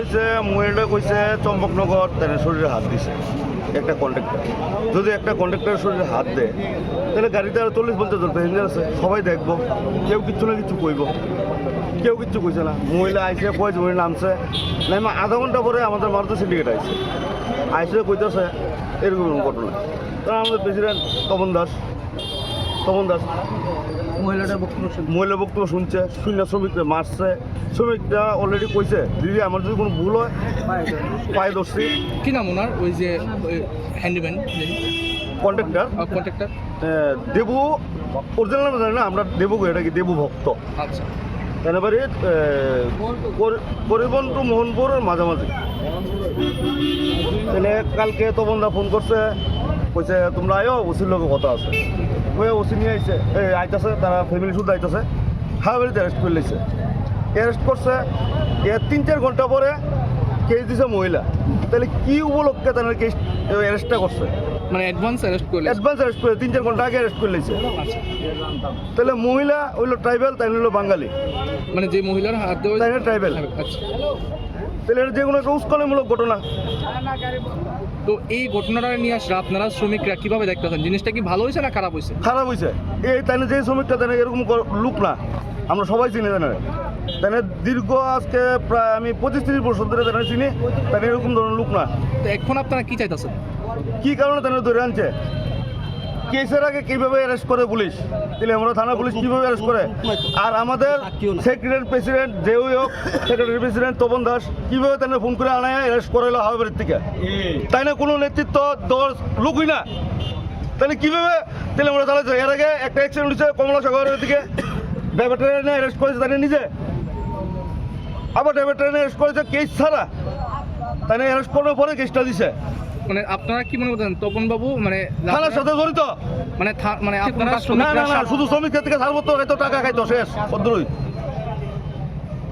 হয়েছে মহিলাটা কইছে, চম্পকনগর তার শরীরে হাত দিছে। একটা কন্ট্রাক্টর যদি একটা কন্ট্রাক্টরের শরীরে হাত দেয় তাহলে গাড়িতে আর চল্লিশ পঞ্চাশ জন প্যাসেঞ্জার আছে, সবাই দেখব। কেউ কিচ্ছু না কিছু কইব। কেউ কিচ্ছু কইছে না। মহিলা আইসে কয়েছে মহিলা নামছে। নামে আধা ঘণ্টা পরে আমাদের মারুতি সিন্ডিকেট আইছে। আইসে কইতেছে, এরকম ঘটনা। কারণ আমাদের প্রেসিডেন্ট তপন দাস তপন দাস। মহিলাটার বক্তব্য মহিলা বক্তব্য শুনছে শূন্য শ্রমিকরা মারছে। শ্রমিকরা অলরেডি কইছে দিদি আমার যদি কোনো ভুল হয় পায়ে ধরছি কি নাম ওনার? ওই যে handyman contractor contractor Debu original নাম জানি না আমরা দেবু এটা কি দেবু ভক্ত। আচ্ছা। এবারে পরিবহন টু মোহনপুরের মাঝামাঝি। কালকে তো বন্ধা ফোন করছে কইছে তোমরা আয়ো ওসির লোক কথা আছে। ওই ওসি নিয়ে আইছে। এই আইতাছে তারা ফ্যামিলি শুদ্ধ আইতাছে। হাওয়াবাড়িতে অ্যারেস্ট করে লাইছে। অ্যারেস্ট করছে এর তিন চার ঘণ্টা পরে কেস দিছে মহিলা। তাহলে কি উপলক্ষে তারা কেস অ্যারেস্টটা করছে? মানে অ্যাডভান্স অ্যারেস্ট করলে অ্যাডভান্স অ্যারেস্ট করে তিন চার ঘণ্টা আগে অ্যারেস্ট করে লাইছে। তাহলে মহিলা হইল ট্রাইবেল তাই হইল বাঙালি। মানে যে মহিলার হাত দেওয়া ট্রাইবেল আচ্ছা। তাহলে এটা যে কোনো একটা উস্কানিমূলক ঘটনা। তো এই ঘটনাটা নিয়ে আসলে আপনারা শ্রমিকরা কীভাবে দেখতেছেন জিনিসটা কি ভালো হয়েছে না খারাপ হয়েছে? খারাপ হয়েছে। এই তাই যে শ্রমিকটা তাই এরকম লুক না। আমরা সবাই চিনি তাই না তাই দীর্ঘ আজকে প্রায় আমি পঁচিশ তিরিশ বছর ধরে তাই চিনি তাই এরকম ধরনের লুক না। তো এখন আপনারা কি চাইতেছেন? কি কারণে তাই ধরে আনছে? কেসের আগে কীভাবে অ্যারেস্ট করে পুলিশ? তাহলে আমরা থানা পুলিশ কীভাবে অ্যারেস্ট করে? আর আমাদের সেক্রেটারি প্রেসিডেন্ট যে ওই হোক সেক্রেটারি প্রেসিডেন্ট তপন দাস, কীভাবে না ফোন করে আনায় অ্যারেস্ট করাইলো হাওয়াবাড়ির থেকে? তাই না কোনো নেতৃত্ব দল লোকই না? তাহলে কীভাবে? তাহলে আমরা চালাচ্ছে এর আগে একটা অ্যাক্সিডেন্ট হয়েছে কমলা সাগরের দিকে। ড্রাইভার ট্রেনে অ্যারেস্ট করেছে না নিজে। আবার ড্রাইভার ট্রেনে অ্যারেস্ট করেছে কেস ছাড়া। না অ্যারেস্ট করার পরে কেসটা দিছে। মানে আপনারা কি মনে করতেন তপন বাবু মানে থানার সাথে জড়িত? মানে মানে আপনারা না না না শুধু শ্রমিকের থেকে ছাড়পত্র খাইতো টাকা খাইতো শেষ পদ্রই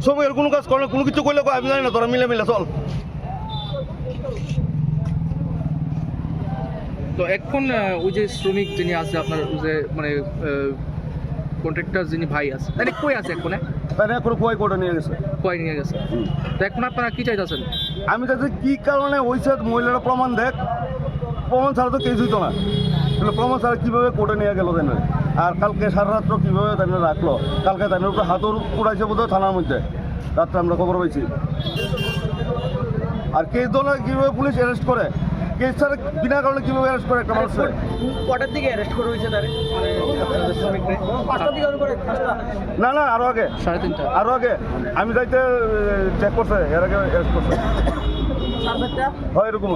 শ্রমিকের কোনো কাজ করে কোনো কিছু করলে কয়, আমি জানি না তোরা মিলে মিলে চল। তো এখন ওই যে শ্রমিক যিনি আছে আপনার ওই যে মানে কন্ট্রাক্টর যিনি ভাই আছে তাহলে কই আছে এখন এখন কয় কোর্টে নিয়ে গেছে? কই নিয়ে গেছে? তো এখন আপনারা কি চাইতেছেন? আমি চাইছি কি কারণে হয়েছে মহিলারা প্রমাণ দেখ? প্রমাণ ছাড়া তো কেস হইতো না। তাহলে প্রমাণ ছাড়া কীভাবে কোর্টে নিয়ে গেল তাই না? আর কালকে সারা রাত্র কীভাবে তাই না রাখল? কালকে তাই উপরে হাতর উড়াইছে বোধহয় থানার মধ্যে। রাত্রে আমরা খবর পাইছি। আর কেস না কীভাবে পুলিশ অ্যারেস্ট করে? কেস ছাড়া বিনা কারণে কীভাবে অ্যারেস্ট করে একটা মানুষকে? কটার দিকে অ্যারেস্ট করা হয়েছে তারে। মানে না না আরও আগে। সাড়ে তিনটা। আরও আগে। আমি যাইতে চেক করছে এর আগে অ্যারেস্ট করছে। হয় এরকম